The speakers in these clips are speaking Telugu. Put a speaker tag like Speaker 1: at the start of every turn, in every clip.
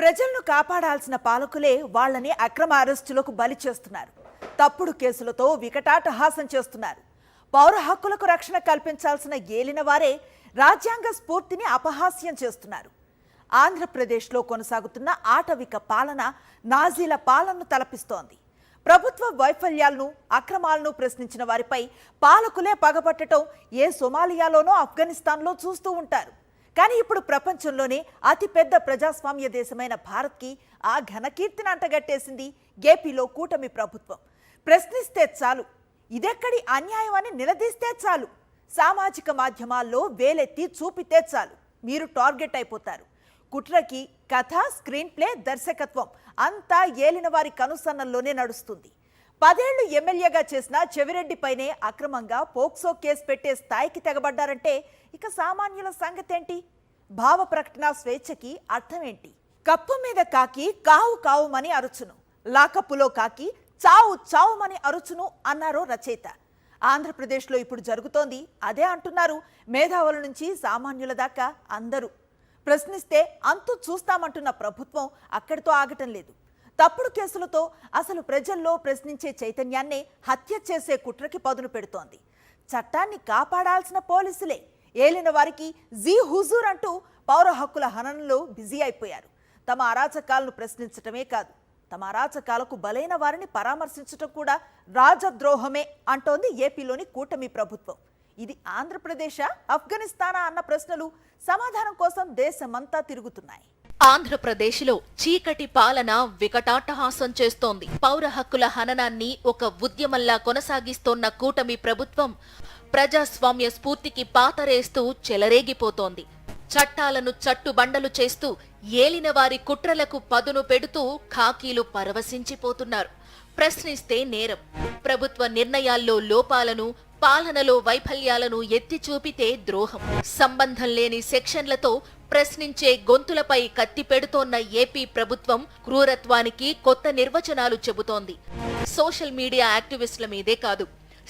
Speaker 1: ప్రజలను కాపాడాల్సిన పాలకులే వాళ్లని అక్రమ అరెస్టులకు బలి చేస్తున్నారు తప్పుడు కేసులతో వికటాటహాసం చేస్తున్నారు పౌర హక్కులకు రక్షణ కల్పించాల్సిన ఏలిన వారే రాజ్యాంగ స్ఫూర్తిని అపహాస్యం చేస్తున్నారు ఆంధ్రప్రదేశ్లో కొనసాగుతున్న ఆటవిక పాలన నాజీల పాలనను తలపిస్తోంది ప్రభుత్వ వైఫల్యాలను అక్రమాలను ప్రశ్నించిన వారిపై పాలకులే పగబట్టడం ఏ సోమాలియాలోనో ఆఫ్ఘనిస్తాన్లో చూస్తూ ఉంటారు కానీ ఇప్పుడు ప్రపంచంలోనే అతిపెద్ద ప్రజాస్వామ్య దేశమైన భారత్కి ఆ ఘనకీర్తిని అంటగట్టేసింది ఏపీలో కూటమి ప్రభుత్వం ప్రశ్నిస్తే చాలు ఇదెక్కడి అన్యాయం అని నిలదీస్తే చాలు సామాజిక మాధ్యమాల్లో వేలెత్తి చూపితే చాలు మీరు టార్గెట్ అయిపోతారు కుట్రకి కథ స్క్రీన్ ప్లే దర్శకత్వం అంతా ఏలిన వారి కనుసన్నల్లోనే నడుస్తుంది పదేళ్లు ఎమ్మెల్యేగా చేసిన చెవిరెడ్డిపైనే అక్రమంగా పోక్సో కేసు పెట్టే స్థాయికి తెగబడ్డారంటే ఇక సామాన్యుల సంగతేంటి భావ ప్రకటన స్వేచ్ఛకి అర్థమేంటి కప్పు మీద కాకి కావు కావుమని అరుచును లాకప్పులో కాకి చావు చావుమని అరుచును అన్నారు రచయిత ఆంధ్రప్రదేశ్లో ఇప్పుడు జరుగుతోంది అదే అంటున్నారు మేధావుల నుంచి సామాన్యుల దాకా అందరూ ప్రశ్నిస్తే అంతు చూస్తామంటున్న ప్రభుత్వం అక్కడితో ఆగటం లేదు తప్పుడు కేసులతో అసలు ప్రజల్లో ప్రశ్నించే చైతన్యాన్నే హత్య చేసే కుట్రకి పదును పెడుతోంది చట్టాన్ని కాపాడాల్సిన పోలీసులే ఏలిన వారికి జీ హుజూర్ అంటూ పౌర హక్కుల హననంలో బిజీ అయిపోయారు తమ అరాచకాలను ప్రశ్నించటమే కాదు తమ అరాచకాలకు బలైన వారిని పరామర్శించటం కూడా రాజద్రోహమే అంటోంది ఏపీలోని కూటమి ప్రభుత్వం ఇది ఆంధ్రప్రదేశ్ ఆఫ్ఘనిస్తానా అన్న ప్రశ్నలు సమాధానం కోసం దేశమంతా తిరుగుతున్నాయి ఆంధ్రప్రదేశ్లో చీకటి పాలన వికటాటహాసం చేస్తోంది పౌర హక్కుల హననాన్ని ఒక ఉద్యమంలా కొనసాగిస్తోన్న కూటమి ప్రభుత్వం ప్రజాస్వామ్య స్ఫూర్తికి పాతరేస్తూ చెలరేగిపోతోంది చట్టాలను చట్టుబండలు చేస్తూ ఏలిన వారి కుట్రలకు పదును పెడుతూ ఖాకీలు పరవశించిపోతున్నారు ప్రశ్నిస్తే నేరం ప్రభుత్వ నిర్ణయాల్లో లోపాలను పాలనలో వైఫల్యాలను ఎత్తి చూపితే ద్రోహం సంబంధం లేని సెక్షన్లతో ప్రశ్నించే గొంతులపై కత్తి పెడుతోన్న ఏపీ ప్రభుత్వం క్రూరత్వానికి కొత్త నిర్వచనాలు చెబుతోంది సోషల్ మీడియా యాక్టివిస్టుల మీదే కాదు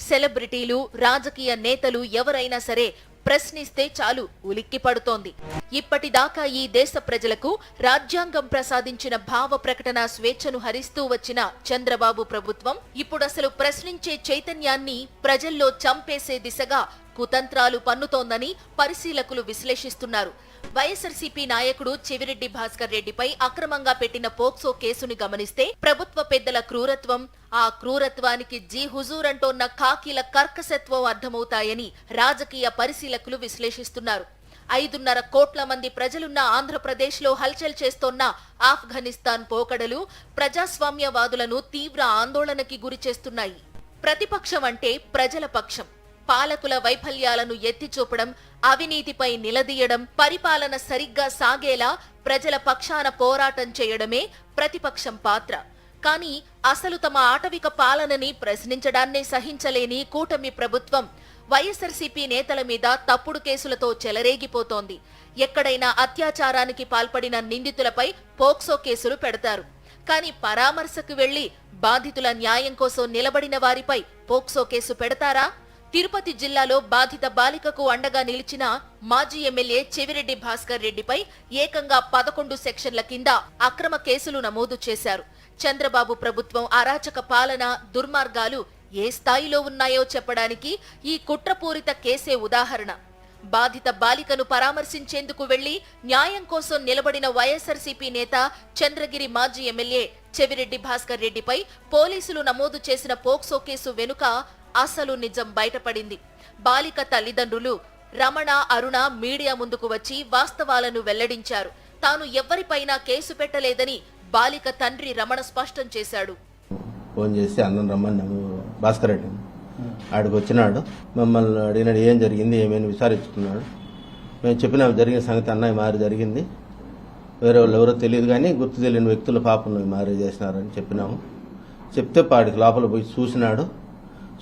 Speaker 1: సెలబ్రిటీలు రాజకీయ నేతలు ఎవరైనా సరే ప్రశ్నిస్తే చాలు ఉలిక్కి పడుతోంది ఇప్పటిదాకా ఈ దేశ ప్రజలకు రాజ్యాంగం ప్రసాదించిన భావ ప్రకటన స్వేచ్ఛను హరిస్తూ వచ్చిన చంద్రబాబు ప్రభుత్వం ఇప్పుడసలు ప్రశ్నించే చైతన్యాన్ని ప్రజల్లో చంపేసే దిశగా కుతంత్రాలు పన్నుతోందని పరిశీలకులు విశ్లేషిస్తున్నారు వైఎస్ఆర్సీపీ నాయకుడు చెవిరెడ్డి భాస్కర్ రెడ్డిపై అక్రమంగా పెట్టిన పోక్సో కేసుని గమనిస్తే ప్రభుత్వ పెద్దల క్రూరత్వం ఆ క్రూరత్వానికి జీ హుజూర్ అంటోన్న కాకీల కర్కశత్వం అర్థమవుతాయని రాజకీయ పరిశీలకులు విశ్లేషిస్తున్నారు ఐదున్నర కోట్ల మంది ప్రజలున్న ఆంధ్రప్రదేశ్లో హల్చల్ చేస్తోన్న ఆఫ్ఘనిస్తాన్ పోకడలు ప్రజాస్వామ్యవాదులను తీవ్ర ఆందోళనకి చేస్తున్నాయి ప్రతిపక్షం అంటే ప్రజల పక్షం పాలకుల వైఫల్యాలను ఎత్తిచూపడం అవినీతిపై నిలదీయడం పరిపాలన సరిగ్గా సాగేలా ప్రజల పక్షాన పోరాటం చేయడమే ప్రతిపక్షం పాత్ర కానీ అసలు తమ ఆటవిక పాలనని ప్రశ్నించడాన్నే సహించలేని కూటమి ప్రభుత్వం వైఎస్ఆర్సీపీ నేతల మీద తప్పుడు కేసులతో చెలరేగిపోతోంది ఎక్కడైనా అత్యాచారానికి పాల్పడిన నిందితులపై పోక్సో కేసులు పెడతారు కానీ పరామర్శకు వెళ్లి బాధితుల న్యాయం కోసం నిలబడిన వారిపై పోక్సో కేసు పెడతారా తిరుపతి జిల్లాలో బాధిత బాలికకు అండగా నిలిచిన మాజీ ఎమ్మెల్యే చెవిరెడ్డి భాస్కర్ రెడ్డిపై ఏకంగా పదకొండు సెక్షన్ల కింద అక్రమ కేసులు నమోదు చేశారు చంద్రబాబు ప్రభుత్వం అరాచక పాలన దుర్మార్గాలు ఏ స్థాయిలో ఉన్నాయో చెప్పడానికి ఈ కుట్రపూరిత కేసే ఉదాహరణ బాధిత బాలికను పరామర్శించేందుకు వెళ్లి న్యాయం కోసం నిలబడిన వైఎస్ఆర్సీపీ నేత చంద్రగిరి మాజీ ఎమ్మెల్యే చెవిరెడ్డి భాస్కర్ రెడ్డిపై పోలీసులు నమోదు చేసిన పోక్సో కేసు వెనుక అసలు నిజం బయటపడింది బాలిక తల్లిదండ్రులు రమణ అరుణ మీడియా ముందుకు వచ్చి వాస్తవాలను వెల్లడించారు తాను ఎవరిపైనా కేసు పెట్టలేదని బాలిక తండ్రి రమణ స్పష్టం చేశాడు
Speaker 2: ఫోన్ చేసి అన్నం రమ్మన్నాము భాస్కర్ రెడ్డి ఆడికి వచ్చినాడు మమ్మల్ని అడిగినాడు ఏం జరిగింది ఏమైనా విచారించుకున్నాడు మేము చెప్పిన జరిగిన సంగతి అన్నయ్య మారి జరిగింది వేరే వాళ్ళు ఎవరో తెలియదు కానీ గుర్తు తెలియని వ్యక్తులు పాపను మారి చేసినారని చెప్పినాము చెప్తే పాడికి లోపల పోయి చూసినాడు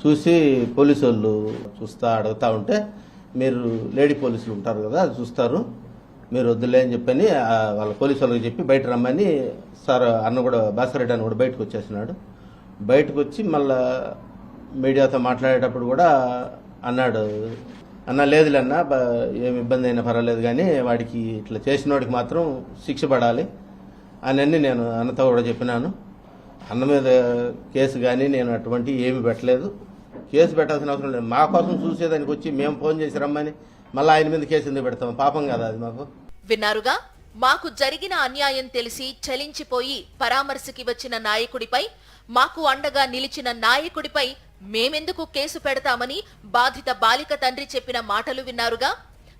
Speaker 2: చూసి పోలీసు వాళ్ళు చూస్తా అడుగుతా ఉంటే మీరు లేడీ పోలీసులు ఉంటారు కదా చూస్తారు మీరు వద్దులే అని చెప్పని వాళ్ళ పోలీసు వాళ్ళకి చెప్పి బయట రమ్మని సార్ అన్న కూడా బాసరెడ్డి అని కూడా బయటకు వచ్చేసినాడు బయటకు వచ్చి మళ్ళా మీడియాతో మాట్లాడేటప్పుడు కూడా అన్నాడు అన్న లేదులే అన్న ఏమి ఇబ్బంది అయినా పర్వాలేదు కానీ వాడికి ఇట్లా చేసిన వాడికి మాత్రం శిక్ష పడాలి అని నేను అన్నతో కూడా చెప్పినాను అన్న మీద కేసు కానీ నేను అటువంటి ఏమి పెట్టలేదు కేసు పెట్టాల్సిన అవసరం లేదు మా కోసం చూసేదానికి వచ్చి మేము ఫోన్ చేసి రమ్మని మళ్ళీ ఆయన మీద కేసు ఎందుకు పెడతాం పాపం కదా అది మాకు
Speaker 1: విన్నారుగా మాకు జరిగిన అన్యాయం తెలిసి చలించిపోయి పరామర్శకి వచ్చిన నాయకుడిపై మాకు అండగా నిలిచిన నాయకుడిపై మేమెందుకు కేసు పెడతామని బాధిత బాలిక తండ్రి చెప్పిన మాటలు విన్నారుగా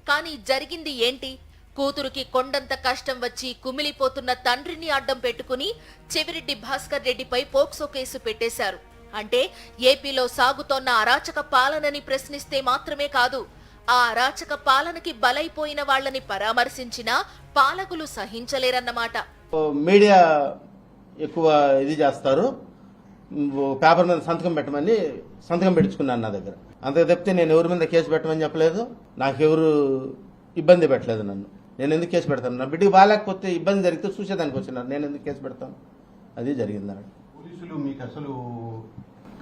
Speaker 1: కానీ జరిగింది ఏంటి కూతురుకి కొండంత కష్టం వచ్చి కుమిలిపోతున్న తండ్రిని అడ్డం పెట్టుకుని చెవిరెడ్డి భాస్కర్ రెడ్డిపై పోక్సో కేసు పెట్టేశారు అంటే ఏపీలో సాగుతోన్న అరాచక పాలనని ప్రశ్నిస్తే మాత్రమే కాదు ఆ అరాచక పాలనకి బలైపోయిన వాళ్ళని పరామర్శించినా పాలకులు సహించలేరన్నమాట
Speaker 2: మీడియా ఎక్కువ ఇది చేస్తారు పేపర్ మీద సంతకం పెట్టమని సంతకం పెట్టించుకున్నాను నా దగ్గర అంత తప్పితే నేను ఎవరి మీద కేసు పెట్టమని చెప్పలేదు నాకు ఎవరు ఇబ్బంది పెట్టలేదు నన్ను నేను ఎందుకు కేసు పెడతాను నా బిడ్డకి బాగాలేకపోతే ఇబ్బంది జరిగితే చూసేదానికి వచ్చినారు నేను ఎందుకు కేసు పెడతాను అది జరిగింది
Speaker 3: పోలీసులు మీకు అసలు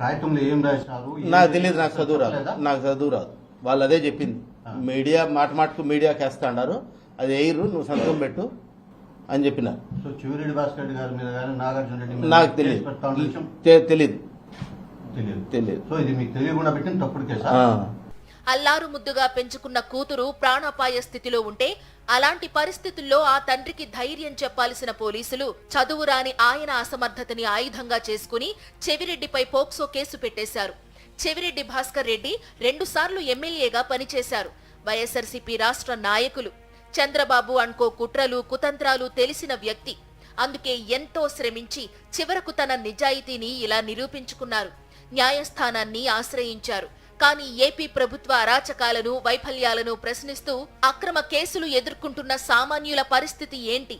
Speaker 3: నాకు
Speaker 2: తెలియదు నాకు చదువు రాదు నాకు చదువు రాదు వాళ్ళు అదే చెప్పింది మీడియా మాట మాటకు మీడియాకి వేస్తా అన్నారు అది ఎయిర్రు నువ్వు సంతకం పెట్టు అని చెప్పినారు నాకు తెలియదు తెలియదు
Speaker 3: తెలియదు
Speaker 1: అల్లారు ముద్దుగా పెంచుకున్న కూతురు ప్రాణాపాయ స్థితిలో ఉంటే అలాంటి పరిస్థితుల్లో ఆ తండ్రికి ధైర్యం చెప్పాల్సిన పోలీసులు చదువు రాని ఆయన అసమర్థతని ఆయుధంగా చేసుకుని చెవిరెడ్డిపై పోక్సో కేసు పెట్టేశారు చెవిరెడ్డి భాస్కర్ రెడ్డి రెండుసార్లు ఎమ్మెల్యేగా పనిచేశారు వైఎస్ఆర్సీపీ రాష్ట్ర నాయకులు చంద్రబాబు అనుకో కుట్రలు కుతంత్రాలు తెలిసిన వ్యక్తి అందుకే ఎంతో శ్రమించి చివరకు తన నిజాయితీని ఇలా నిరూపించుకున్నారు న్యాయస్థానాన్ని ఆశ్రయించారు కానీ ఏపీ ప్రభుత్వ అరాచకాలను వైఫల్యాలను ప్రశ్నిస్తూ అక్రమ కేసులు ఎదుర్కొంటున్న సామాన్యుల పరిస్థితి ఏంటి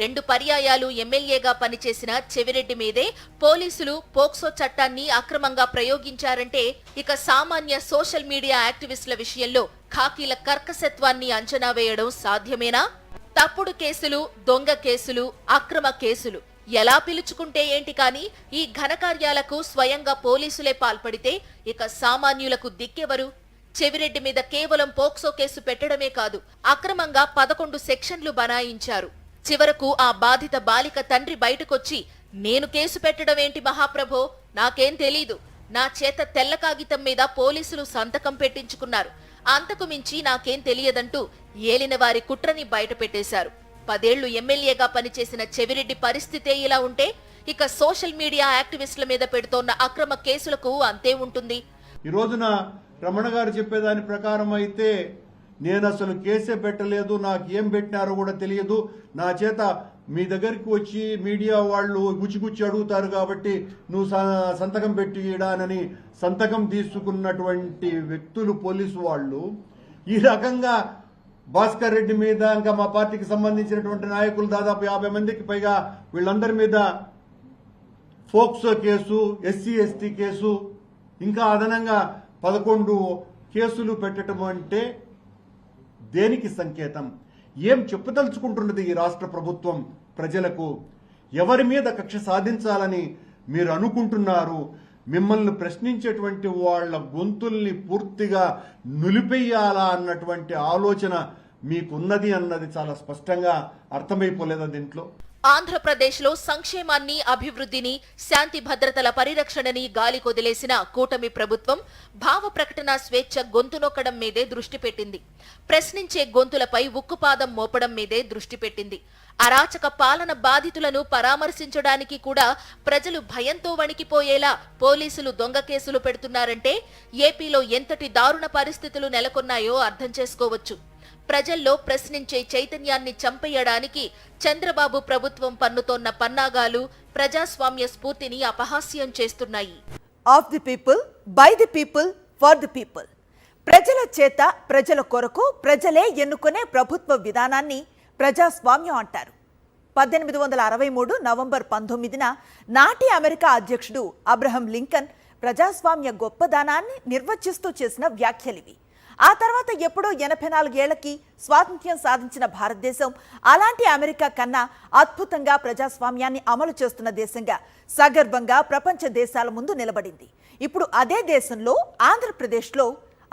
Speaker 1: రెండు పర్యాయాలు ఎమ్మెల్యేగా పనిచేసిన చెవిరెడ్డి మీదే పోలీసులు పోక్సో చట్టాన్ని అక్రమంగా ప్రయోగించారంటే ఇక సామాన్య సోషల్ మీడియా యాక్టివిస్టుల విషయంలో ఖాకీల కర్కశత్వాన్ని అంచనా వేయడం సాధ్యమేనా తప్పుడు కేసులు దొంగ కేసులు అక్రమ కేసులు ఎలా పిలుచుకుంటే ఏంటి కానీ ఈ ఘనకార్యాలకు స్వయంగా పోలీసులే పాల్పడితే ఇక సామాన్యులకు దిక్కెవరు చెవిరెడ్డి మీద కేవలం పోక్సో కేసు పెట్టడమే కాదు అక్రమంగా పదకొండు సెక్షన్లు బనాయించారు చివరకు ఆ బాధిత బాలిక తండ్రి బయటకొచ్చి నేను కేసు పెట్టడం ఏంటి మహాప్రభో నాకేం తెలీదు నా చేత తెల్ల కాగితం మీద పోలీసులు సంతకం పెట్టించుకున్నారు అంతకు మించి నాకేం తెలియదంటూ ఏలిన వారి కుట్రని బయటపెట్టేశారు పదేళ్లు ఎమ్మెల్యేగా పనిచేసిన చెవిరెడ్డి పరిస్థితే ఇలా ఉంటే ఇక సోషల్ మీడియా యాక్టివిస్టుల మీద పెడుతోన్న అక్రమ కేసులకు అంతే ఉంటుంది
Speaker 3: ఈ రోజున రమణ గారు చెప్పేదాని ప్రకారం అయితే నేను అసలు కేసే పెట్టలేదు నాకు ఏం పెట్టినారో కూడా తెలియదు నా చేత మీ దగ్గరికి వచ్చి మీడియా వాళ్ళు గుచ్చిగుచ్చి అడుగుతారు కాబట్టి నువ్వు సంతకం పెట్టిడానని సంతకం తీసుకున్నటువంటి వ్యక్తులు పోలీసు వాళ్ళు ఈ రకంగా భాస్కర్ రెడ్డి మీద ఇంకా మా పార్టీకి సంబంధించినటువంటి నాయకులు దాదాపు యాభై మందికి పైగా వీళ్ళందరి మీద POCSO case SC ST case ఇంకా అదనంగా పదకొండు కేసులు పెట్టడం అంటే దేనికి సంకేతం ఏం చెప్పదలుచుకుంటున్నది ఈ రాష్ట్ర ప్రభుత్వం ప్రజలకు ఎవరి మీద కక్ష సాధించాలని మీరు అనుకుంటున్నారు మిమ్మల్ని ప్రశ్నించేటువంటి వాళ్ళ గొంతుల్ని పూర్తిగా నులిపెయ్యాలా అన్నటువంటి ఆలోచన మీకున్నది అన్నది చాలా స్పష్టంగా అర్థమైపోలేదా దీంట్లో
Speaker 1: ఆంధ్రప్రదేశ్లో సంక్షేమాన్ని అభివృద్ధిని శాంతి భద్రతల పరిరక్షణని గాలికొదిలేసిన కూటమి ప్రభుత్వం భావ ప్రకటన స్వేచ్ఛ గొంతునొక్కడం మీదే దృష్టి పెట్టింది ప్రశ్నించే గొంతులపై ఉక్కుపాదం మోపడం మీదే దృష్టి పెట్టింది అరాచక పాలన బాధితులను పరామర్శించడానికి కూడా ప్రజలు భయంతో వణికిపోయేలా పోలీసులు దొంగ కేసులు పెడుతున్నారంటే ఏపీలో ఎంతటి దారుణ పరిస్థితులు నెలకొన్నాయో అర్థం చేసుకోవచ్చు ప్రజల్లో ప్రశ్నించే చైతన్యాన్ని చంపేయడానికి చంద్రబాబు ప్రభుత్వం పన్నుతోన్న పన్నాగాలు ప్రజాస్వామ్య స్ఫూర్తిని అపహాస్యం చేస్తున్నాయి of the people by the people for the people ప్రజల చేత ప్రజల కొరకు ప్రజలే ఎన్నుకునే ప్రభుత్వ విధానాన్ని ప్రజాస్వామ్యం అంటారు పద్దెనిమిది వందల అరవై మూడు నవంబర్ పంతొమ్మిదిన నాటి అమెరికా అధ్యక్షుడు అబ్రహం లింకన్ ప్రజాస్వామ్య గొప్పదనాన్ని నిర్వచిస్తూ చేసిన వ్యాఖ్యలివి ఆ తర్వాత ఎప్పుడో ఎనభై నాలుగేళ్లకి స్వాతంత్ర్యం సాధించిన భారతదేశం అలాంటి అమెరికా కన్నా అద్భుతంగా ప్రజాస్వామ్యాన్ని అమలు చేస్తున్న దేశంగా సగర్భంగా ప్రపంచ దేశాల ముందు నిలబడింది ఇప్పుడు అదే దేశంలో ఆంధ్రప్రదేశ్లో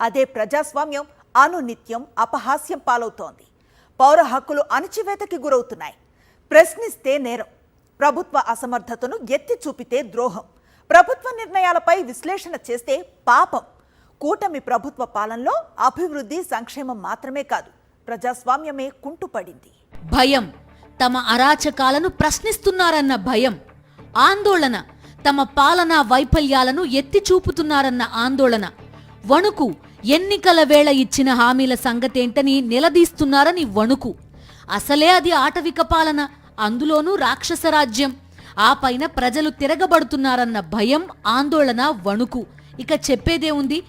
Speaker 1: అదే ప్రజాస్వామ్యం అనునిత్యం అపహాస్యం పాలవుతోంది పౌర హక్కులు అణచివేతకి గురవుతున్నాయి ప్రశ్నిస్తే నేరం ప్రభుత్వ అసమర్థతను ఎత్తి చూపితే ద్రోహం ప్రభుత్వ నిర్ణయాలపై విశ్లేషణ చేస్తే పాపం కూటమి ప్రభుత్వ పాలనలో అభివృద్ధి సంక్షేమం మాత్రమే కాదు ప్రజాస్వామ్యమే కుంటుపడింది భయం తమ అరాచకాలను ప్రశ్నిస్తున్నారన్న భయం ఆందోళన తమ పాలనా వైఫల్యాలను ఎత్తి చూపుతున్నారన్న ఆందోళన వణుకు ఎన్నికల వేళ ఇచ్చిన హామీల సంగతేంటని నిలదీస్తున్నారని వణుకు అసలే అది ఆటవిక పాలన అందులోనూ రాక్షస రాజ్యం ఆ పైన ప్రజలు తిరగబడుతున్నారన్న భయం ఆందోళన వణుకు ఇక చెప్పేదే ఉంది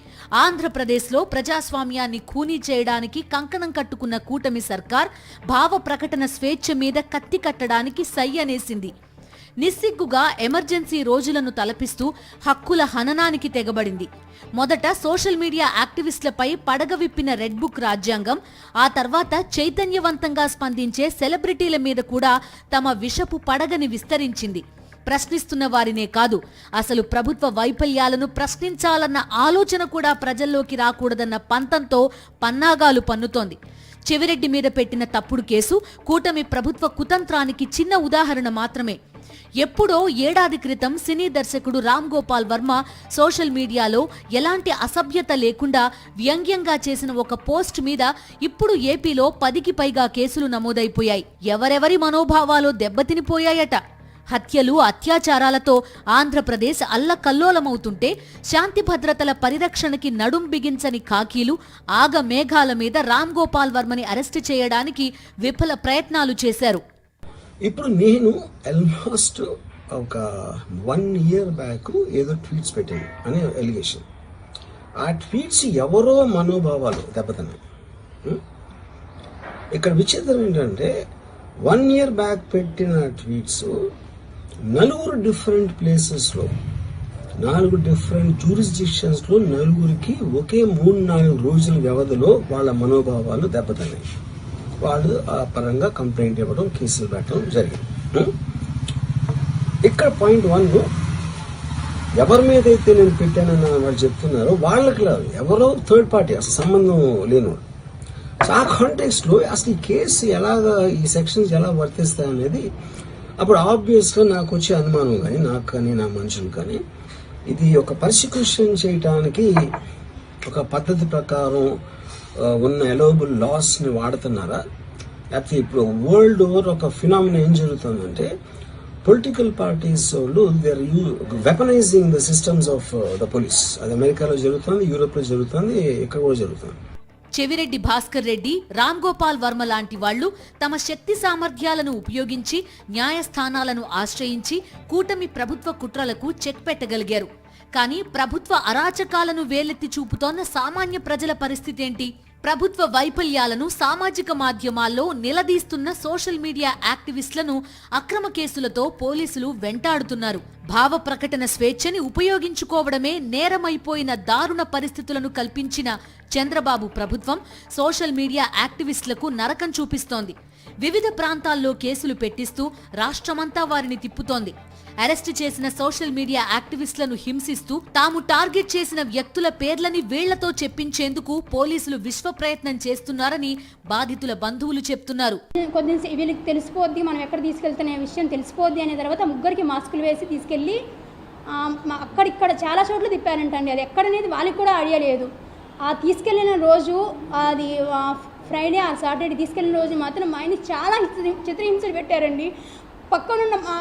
Speaker 1: ఆంధ్రప్రదేశ్లో ప్రజాస్వామ్యాన్ని ఖూనీ చేయడానికి కంకణం కట్టుకున్న కూటమి సర్కార్ భావ ప్రకటన స్వేచ్ఛ మీద కత్తి కట్టడానికి సై అనేసింది నిస్సిగ్గుగా ఎమర్జెన్సీ రోజులను తలపిస్తూ హక్కుల హననానికి తెగబడింది మొదట సోషల్ మీడియా యాక్టివిస్టులపై పడగ విప్పిన రెడ్ బుక్ రాజ్యాంగం ఆ తర్వాత చైతన్యవంతంగా స్పందించే సెలబ్రిటీల మీద కూడా తమ విషపు పడగని విస్తరించింది ప్రశ్నిస్తున్న వారినే కాదు అసలు ప్రభుత్వ వైఫల్యాలను ప్రశ్నించాలన్న ఆలోచన కూడా ప్రజల్లోకి రాకూడదన్న పంతంతో పన్నాగాలు పన్నుతోంది చెవిరెడ్డి మీద పెట్టిన తప్పుడు కేసు కూటమి ప్రభుత్వ కుతంత్రానికి చిన్న ఉదాహరణ మాత్రమే ఎప్పుడో ఏడాది క్రితం సినీ దర్శకుడు రామ్ గోపాల్ వర్మ సోషల్ మీడియాలో ఎలాంటి అసభ్యత లేకుండా వ్యంగ్యంగా చేసిన ఒక పోస్ట్ మీద ఇప్పుడు ఏపీలో పదికి పైగా కేసులు నమోదైపోయాయి ఎవరెవరి మనోభావాలు దెబ్బతినిపోయాయట హత్యలు అత్యాచారాలతో ఆంధ్రప్రదేశ్ అల్లకల్లోలమవుతుంటే శాంతి భద్రతల పరిరక్షణకి నడుం బిగించని కాకీలు ఆగ మేఘాల మీద రామ్ గోపాల్ వర్మని అరెస్టు చేయడానికి విఫల ప్రయత్నాలు చేశారు
Speaker 3: ఇప్పుడు నేను ఆల్మోస్ట్ ఒక వన్ ఇయర్ బ్యాక్ ఏదో ట్వీట్స్ పెట్టాను అనే ఎలిగేషన్ ఆ ట్వీట్స్ ఎవరో మనోభావాలు దెబ్బతన్నాయి ఇక్కడ విచిత్రం ఏంటంటే వన్ ఇయర్ బ్యాక్ పెట్టిన ట్వీట్స్ నలుగురు డిఫరెంట్ ప్లేసెస్లో నాలుగు డిఫరెంట్ లో నలుగురికి ఒకే మూడు నాలుగు రోజుల వ్యవధిలో వాళ్ళ మనోభావాలు దెబ్బతిన్నాయి వాళ్ళు ఆ పరంగా కంప్లైంట్ ఇవ్వడం కేసులు పెట్టడం జరిగింది ఇక్కడ పాయింట్ వన్ ఎవరి మీద అయితే నేను పెట్టానని వాళ్ళు చెప్తున్నారో వాళ్ళకి లేదు ఎవరో థర్డ్ పార్టీ అసలు సంబంధం లేని వాళ్ళు ఆ లో అసలు ఈ కేసు ఎలాగా ఈ సెక్షన్స్ ఎలా వర్తిస్తాయనేది అప్పుడు ఆబ్వియస్గా నాకు వచ్చే అనుమానం కానీ నాకు కానీ నా మనుషులు కానీ ఇది ఒక పర్సిక్యూషన్ చేయటానికి ఒక పద్ధతి ప్రకారం ఉన్న ఎలోబుల్ లాస్ని వాడుతున్నారా లేకపోతే ఇప్పుడు వరల్డ్ ఓవర్ ఒక ఫినామిన ఏం జరుగుతుందంటే పొలిటికల్ పార్టీస్ వాళ్ళు they weaponising the systems of the police అది అమెరికాలో జరుగుతుంది యూరోప్లో జరుగుతుంది ఎక్కడ కూడా జరుగుతుంది
Speaker 1: చెవిరెడ్డి భాస్కర్ రెడ్డి రామ్ గోపాల్ వర్మ లాంటి వాళ్లు తమ శక్తి సామర్థ్యాలను ఉపయోగించి న్యాయస్థానాలను ఆశ్రయించి కూటమి ప్రభుత్వ కుట్రలకు చెక్ పెట్టగలిగారు కానీ ప్రభుత్వ అరాచకాలను వేలెత్తి చూపుతోన్న సామాన్య ప్రజల పరిస్థితి ఏంటి ప్రభుత్వ వైఫల్యాలను సామాజిక మాధ్యమాల్లో నిలదీస్తున్న సోషల్ మీడియా యాక్టివిస్టులను అక్రమ కేసులతో పోలీసులు వెంటాడుతున్నారు భావ ప్రకటన స్వేచ్ఛని ఉపయోగించుకోవడమే నేరమైపోయిన దారుణ పరిస్థితులను కల్పించిన చంద్రబాబు ప్రభుత్వం సోషల్ మీడియా యాక్టివిస్టులకు నరకం చూపిస్తోంది వివిధ ప్రాంతాల్లో కేసులు పెట్టిస్తూ రాష్ట్రమంతా వారిని తిప్పుతోంది అరెస్ట్ చేసిన సోషల్ మీడియా యాక్టివిస్టులను హింసిస్తూ తాము టార్గెట్ చేసిన వ్యక్తుల పేర్లని వీళ్లతో చెప్పించేందుకు పోలీసులు విశ్వ ప్రయత్నం చేస్తున్నారని బాధితుల బంధువులు చెప్తున్నారు
Speaker 4: వీళ్ళకి తెలిసిపోద్ది మనం ఎక్కడ తీసుకెళ్తున్న విషయం తెలిసిపోద్ది అనే తర్వాత ముగ్గురికి మాస్కులు వేసి తీసుకెళ్ళి అక్కడిక్కడ చాలా చోట్ల తిప్పారంటండి అది ఎక్కడనేది వాళ్ళకి కూడా ఐడియా లేదు ఆ తీసుకెళ్ళిన రోజు అది ఫ్రైడే ఆ సాటర్డే తీసుకెళ్ళిన రోజు మాత్రం మా ఆయన చాలా చిత్రహింసలు పెట్టారండి పక్కనున్న మా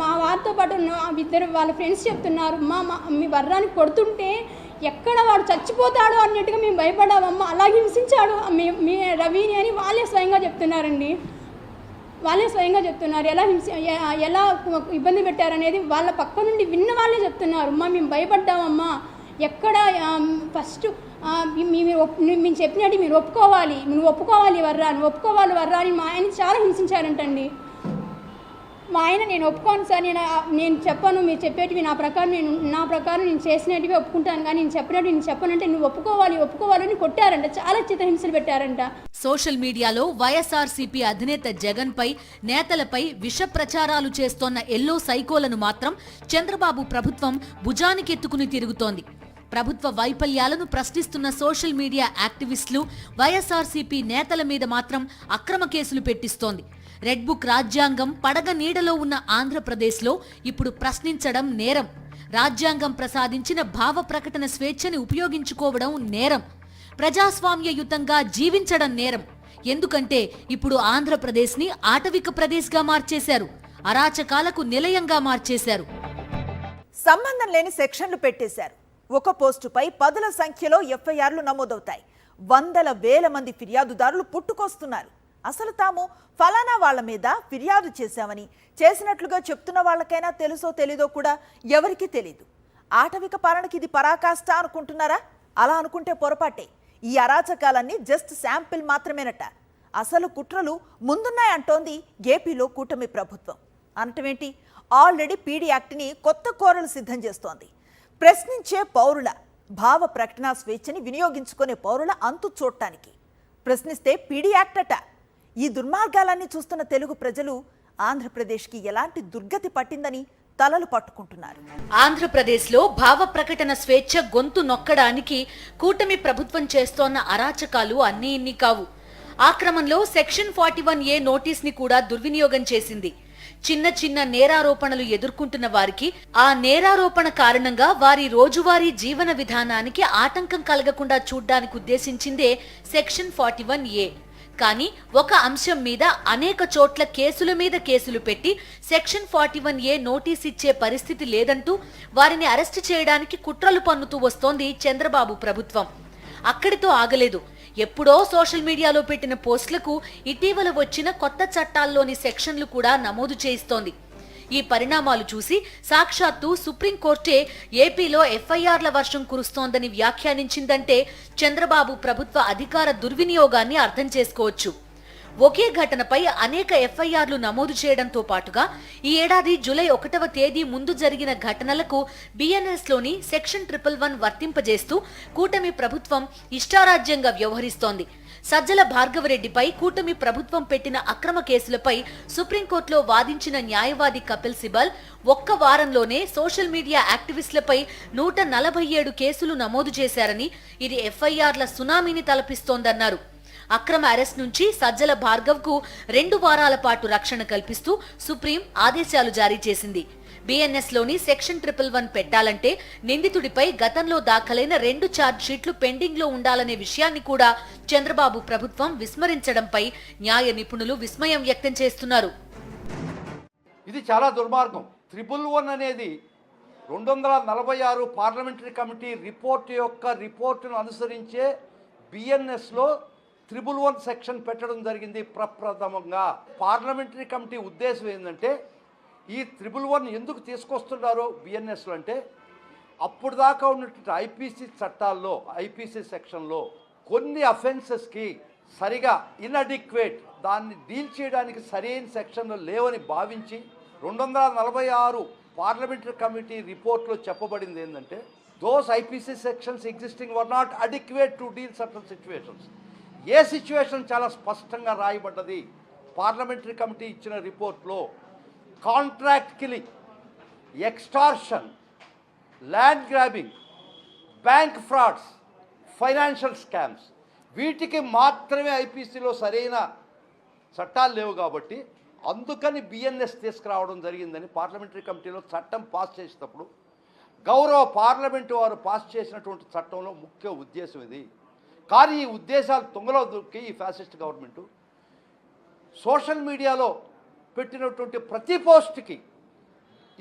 Speaker 4: మా వారితో పాటు ఉన్న ఇద్దరు వాళ్ళ ఫ్రెండ్స్ చెప్తున్నారు మా మీ వర్రాన్ని కొడుతుంటే ఎక్కడ వాడు చచ్చిపోతాడు అన్నట్టుగా మేము భయపడామమ్మ అలాగే హింసించాడు మీ మీ రవిని అని వాళ్ళే స్వయంగా చెప్తున్నారండి వాళ్ళే స్వయంగా చెప్తున్నారు ఎలా హింస ఎలా ఇబ్బంది పెట్టారనేది వాళ్ళ పక్క నుండి విన్న వాళ్ళే చెప్తున్నారు మా మేము భయపడ్డామమ్మా ఎక్కడ ఫస్ట్ మీరు మేము చెప్పినట్టు మీరు ఒప్పుకోవాలి నువ్వు ఒప్పుకోవాలి వర్రా నువ్వు ఒప్పుకోవాలి వర్రా అని మా ఆయన చాలా హింసించారంటండి మా ఆయన నేను ఒప్పుకోను సార్ నేను నేను చెప్పాను మీరు చెప్పేటివి నా ప్రకారం నేను నా ప్రకారం నేను చేసినట్టువి ఒప్పుకుంటాను కానీ నేను చెప్పినట్టు నేను చెప్పనంటే నువ్వు ఒప్పుకోవాలి ఒప్పుకోవాలని కొట్టారంట చాలా చిత్రహింసలు పెట్టారంట
Speaker 1: సోషల్ మీడియాలో వైఎస్ఆర్సీపీ అధినేత జగన్ పై నేతలపై విష ప్రచారాలు చేస్తోన్న ఎల్లో సైకోలను మాత్రం చంద్రబాబు ప్రభుత్వం భుజానికెత్తుకుని తిరుగుతోంది ప్రభుత్వ వైఫల్యాలను ప్రశ్నిస్తున్న సోషల్ మీడియా యాక్టివిస్టులు వైఎస్ఆర్సీపీ నేతల మీద మాత్రం అక్రమ కేసులు పెట్టిస్తోంది రెడ్ బుక్ రాజ్యాంగం పడగ నీడలో ఉన్న ఆంధ్రప్రదేశ్లో ఇప్పుడు ప్రశ్నించడం నేరం రాజ్యాంగం ప్రసాదించిన భావ ప్రకటన స్వేచ్ఛని ఉపయోగించుకోవడం నేరం ప్రజాస్వామ్యయుతంగా జీవించడం నేరం ఎందుకంటే ఇప్పుడు ఆంధ్రప్రదేశ్ని ఆటవిక ప్రదేశ్గా మార్చేశారు అరాచకాలకు నిలయంగా మార్చేశారు సంబంధం లేని సెక్షన్లు పెట్టేశారు ఒక పోస్టుపై పదుల సంఖ్యలో ఎఫ్ఐఆర్లు నమోదవుతాయి వందల వేల మంది ఫిర్యాదుదారులు పుట్టుకొస్తున్నారు అసలు తాము ఫలానా వాళ్ళ మీద ఫిర్యాదు చేశామని చేసినట్లుగా చెప్తున్న వాళ్ళకైనా తెలుసో తెలీదో కూడా ఎవరికీ తెలీదు ఆటవిక పాలనకి ఇది పరాకాష్ట అనుకుంటున్నారా అలా అనుకుంటే పొరపాటే ఈ అరాచకాలన్నీ జస్ట్ శాంపిల్ మాత్రమేనట అసలు కుట్రలు ముందున్నాయంటోంది ఏపీలో కూటమి ప్రభుత్వం అనటమేంటి ఆల్రెడీ పీడీ యాక్ట్ని కొత్త కోరలు సిద్ధం చేస్తోంది ప్రశ్నించే పౌరుల భావ ప్రకటన స్వేచ్ఛని వినియోగించుకునే పౌరుల అంతు చూడటానికి ప్రశ్నిస్తే పీడియాక్టట ఈ దుర్మార్గాలన్నీ చూస్తున్న తెలుగు ప్రజలు ఆంధ్రప్రదేశ్కి ఎలాంటి దుర్గతి పట్టిందని తలలు పట్టుకుంటున్నారు ఆంధ్రప్రదేశ్లో భావ ప్రకటన స్వేచ్ఛ గొంతు నొక్కడానికి కూటమి ప్రభుత్వం చేస్తోన్న అరాచకాలు అన్నీ ఇన్ని కావు ఆక్రమంలో సెక్షన్ ఫార్టీ వన్ ఏ నోటీస్ని కూడా దుర్వినియోగం చేసింది చిన్న చిన్న నేరారోపణలు ఎదుర్కొంటున్న వారికి ఆ నేరారోపణ కారణంగా వారి రోజువారీ జీవన విధానానికి ఆటంకం కలగకుండా చూడ్డానికి ఉద్దేశించిందే సెక్షన్ ఫార్టీ వన్ ఏ కానీ ఒక అంశం మీద అనేక చోట్ల కేసుల మీద కేసులు పెట్టి section forty one A notice ఇచ్చే పరిస్థితి లేదంటూ వారిని అరెస్ట్ చేయడానికి కుట్రలు పన్నుతూ వస్తోంది చంద్రబాబు ప్రభుత్వం అక్కడితో ఆగలేదు ఎప్పుడో సోషల్ మీడియాలో పెట్టిన పోస్టులకు ఇటీవల వచ్చిన కొత్త చట్టాల్లోని సెక్షన్లు కూడా నమోదు చేయిస్తోంది ఈ పరిణామాలు చూసి సాక్షాత్తు సుప్రీంకోర్టే ఏపీలో ఎఫ్ఐఆర్ల వర్షం కురుస్తోందని వ్యాఖ్యానించిందంటే చంద్రబాబు ప్రభుత్వ అధికార దుర్వినియోగాన్ని అర్థం చేసుకోవచ్చు ఒకే ఘటనపై అనేక ఎఫ్ఐఆర్లు నమోదు చేయడంతో పాటుగా ఈ ఏడాది జులై ఒకటవ తేదీ ముందు జరిగిన ఘటనలకు లోని సెక్షన్ ట్రిపుల్ వన్ వర్తింపజేస్తూ కూటమి ప్రభుత్వం ఇష్టారాజ్యంగా వ్యవహరిస్తోంది సజ్జల భార్గవరెడ్డిపై కూటమి ప్రభుత్వం పెట్టిన అక్రమ కేసులపై సుప్రీంకోర్టులో వాదించిన న్యాయవాది కపిల్ సిబల్ ఒక్క వారంలోనే సోషల్ మీడియా యాక్టివిస్టులపై నూట నలభై ఏడు కేసులు నమోదు చేశారని ఇది ఎఫ్ఐఆర్ల సునామీని తలపిస్తోందన్నారు అక్రమ అరెస్ట్ నుంచి సజ్జల భార్గవ్ కు రెండు వారాల పాటు రక్షణ కల్పిస్తూ సుప్రీం ఆదేశాలు జారీ చేసింది బిఎన్ఎస్ లోని సెక్షన్ ట్రిపుల్ వన్ పెట్టాలంటే నిందితుడిపై గతంలో దాఖలైన రెండు ఛార్జ్ షీట్లు పెండింగ్ లో ఉండాలనే విషయాన్ని కూడా చంద్రబాబు ప్రభుత్వం విస్మరించడంపై న్యాయ నిపుణులు విస్మయం వ్యక్తం చేస్తున్నారు
Speaker 3: ఇది చాలా దుర్మార్గం ట్రిపుల్ వన్ అనేది రెండు వందల నలభై ఆరు పార్లమెంటరీ కమిటీ రిపోర్ట్ యొక్క రిపోర్టును అనుసరించే బిఎన్ఎస్లో త్రిబుల్ వన్ సెక్షన్ పెట్టడం జరిగింది ప్రప్రథమంగా పార్లమెంటరీ కమిటీ ఉద్దేశం ఏంటంటే ఈ త్రిబుల్ వన్ ఎందుకు తీసుకొస్తున్నారు బిఎన్ఎస్లు అంటే అప్పుడు దాకా ఉన్నటువంటి ఐపీసీ చట్టాల్లో ఐపీసీ సెక్షన్లో కొన్ని అఫెన్సెస్కి సరిగా ఇన్అడిక్వేట్ దాన్ని డీల్ చేయడానికి సరైన సెక్షన్లు లేవని భావించి రెండు వందల నలభై ఆరు పార్లమెంటరీ కమిటీ రిపోర్ట్లో చెప్పబడింది ఏంటంటే those IPC sections existing were not adequate to deal certain situations a situation చాలా స్పష్టంగా రాయబడ్డది పార్లమెంటరీ కమిటీ ఇచ్చిన రిపోర్ట్లో contract killing extortion land grabbing bank frauds financial scams వీటికి మాత్రమే ఐపీసీలో సరైన చట్టాలు లేవు కాబట్టి అందుకని బిఎన్ఎస్ తీసుకురావడం జరిగిందని పార్లమెంటరీ కమిటీలో చట్టం పాస్ చేసేటప్పుడు గౌరవ పార్లమెంటు వారు పాస్ చేసినటువంటి చట్టంలో ముఖ్య ఉద్దేశం ఇది కానీ ఈ ఉద్దేశాలు తుంగలో దొరికి ఈ ఫ్యాసిస్ట్ గవర్నమెంటు సోషల్ మీడియాలో పెట్టినటువంటి ప్రతి పోస్ట్కి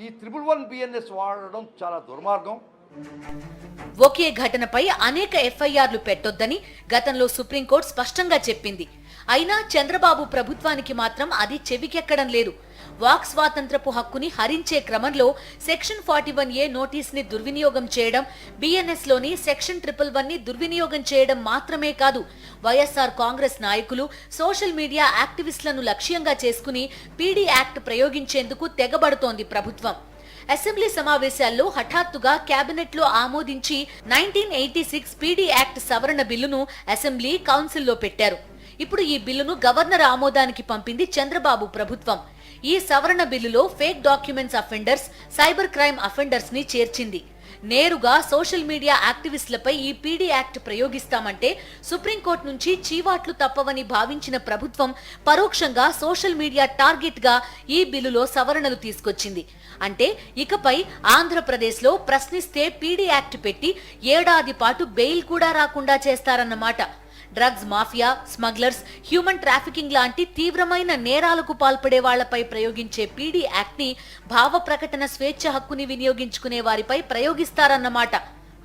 Speaker 3: ఈ త్రిబుల్ వన్ బిఎన్ఎస్ వాడడం చాలా దుర్మార్గం ఒకే ఘటనపై అనేక ఎఫ్ఐఆర్లు పెట్టొద్దని గతంలో సుప్రీంకోర్టు స్పష్టంగా చెప్పింది అయినా చంద్రబాబు ప్రభుత్వానికి మాత్రం అది చెవికెక్కడం లేదు వాక్ స్వాతంత్రపు హక్కుని హరించే క్రమంలో section forty one A notice ని దుర్వినియోగం చేయడం బిఎన్ఎస్ లోని సెక్షన్ ట్రిపుల్ వన్ ని దుర్వినియోగం చేయడం మాత్రమే కాదు వైఎస్ఆర్ కాంగ్రెస్ నాయకులు సోషల్ మీడియా యాక్టివిస్టులను లక్ష్యంగా చేసుకుని పీడీ యాక్ట్ ప్రయోగించేందుకు తెగబడుతోంది ప్రభుత్వం అసెంబ్లీ సమావేశాల్లో హఠాత్తుగా కేబినెట్లో ఆమోదించి nineteen eighty six PD act సవరణ బిల్లును అసెంబ్లీ కౌన్సిల్లో పెట్టారు ఇప్పుడు ఈ బిల్లును గవర్నర్ ఆమోదానికి పంపింది చంద్రబాబు ప్రభుత్వం ఈ సవరణ బిల్లులో fake documents offenders cyber crime offenders ని చేర్చింది నేరుగా సోషల్ మీడియా యాక్టివిస్టులపై ఈ పీడీ యాక్ట్ ప్రయోగిస్తామంటే సుప్రీంకోర్టు నుంచి చీవాట్లు తప్పవని భావించిన ప్రభుత్వం పరోక్షంగా సోషల్ మీడియా టార్గెట్గా ఈ బిల్లులో సవరణలు తీసుకొచ్చింది అంటే ఇకపై ఆంధ్రప్రదేశ్లో ప్రశ్నిస్తే పీడీ యాక్ట్ పెట్టి ఏడాది పాటు బెయిల్ కూడా రాకుండా చేస్తారన్నమాట drugs mafia smugglers human trafficking లాంటి తీవ్రమైన నేరాలకు పాల్పడే వాళ్లపై ప్రయోగించే పీడీ యాక్ట్ ని భావ ప్రకటన స్వేచ్ఛ హక్కుని వినియోగించుకునే వారిపై ప్రయోగిస్తారన్నమాట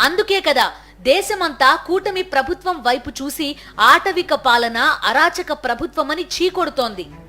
Speaker 3: అందుకే కదా దేశమంతా కూటమి ప్రభుత్వం వైపు చూసి ఆటవిక పాలన అరాచక ప్రభుత్వమని చీకొడుతోంది